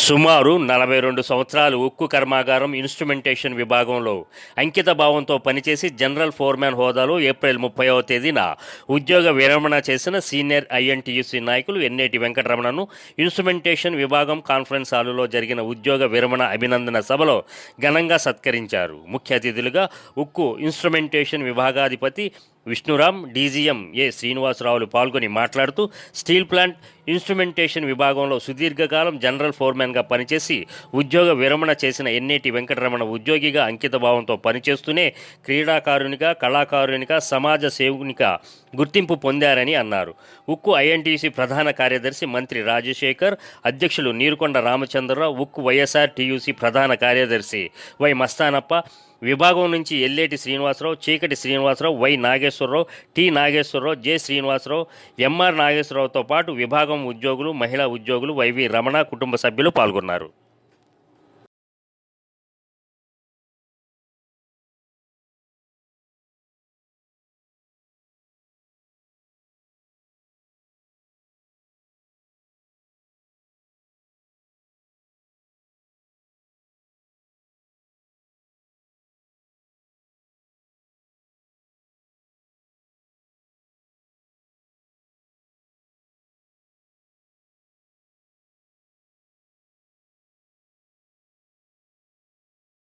సుమారు నలభై రెండు సంవత్సరాలు ఉక్కు కర్మాగారం ఇన్స్ట్రుమెంటేషన్ విభాగంలో అంకిత భావంతో పనిచేసి జనరల్ ఫోర్మ్యాన్ హోదాలో ఏప్రిల్ ముప్పైవ తేదీన ఉద్యోగ విరమణ చేసిన సీనియర్ ఐఎన్టీయూసీ నాయకులు ఎన్నేటి వెంకటరమణను ఇన్స్ట్రుమెంటేషన్ విభాగం కాన్ఫరెన్స్ హాలులో జరిగిన ఉద్యోగ విరమణ అభినందన సభలో ఘనంగా సత్కరించారు. ముఖ్య అతిథులుగా ఉక్కు ఇన్స్ట్రుమెంటేషన్ విభాగాధిపతి విష్ణురామ్ డీజీఎం ఏ శ్రీనివాసరావులు పాల్గొని మాట్లాడుతూ స్టీల్ ప్లాంట్ ఇన్స్ట్రుమెంటేషన్ విభాగంలో సుదీర్ఘకాలం జనరల్ ఫోర్మెన్గా పనిచేసి ఉద్యోగ విరమణ చేసిన ఎన్నేటి వెంకటరమణ ఉద్యోగిగా అంకితభావంతో పనిచేస్తూనే క్రీడాకారునిగా కళాకారునిగా సమాజ సేవకునిగా గుర్తింపు పొందారని అన్నారు. ఉక్కు ఐఎన్టీసీ ప్రధాన కార్యదర్శి మంత్రి రాజశేఖర్ అధ్యక్షులు నీరుకొండ రామచంద్రరావు ఉక్కు వైఎస్ఆర్ టీయూసీ ప్రధాన కార్యదర్శి వై మస్తానప్ప విభాగం నుంచి Elleti Srinivasarao Cheekati Srinivasarao Y Nageswararao T Nageswararao J Srinivasarao MR నాగేశ్వరరావుతో పాటు విభాగం ఉద్యోగులు మహిళా ఉద్యోగులు వైవి రమణ కుటుంబ సభ్యులు పాల్గొన్నారు.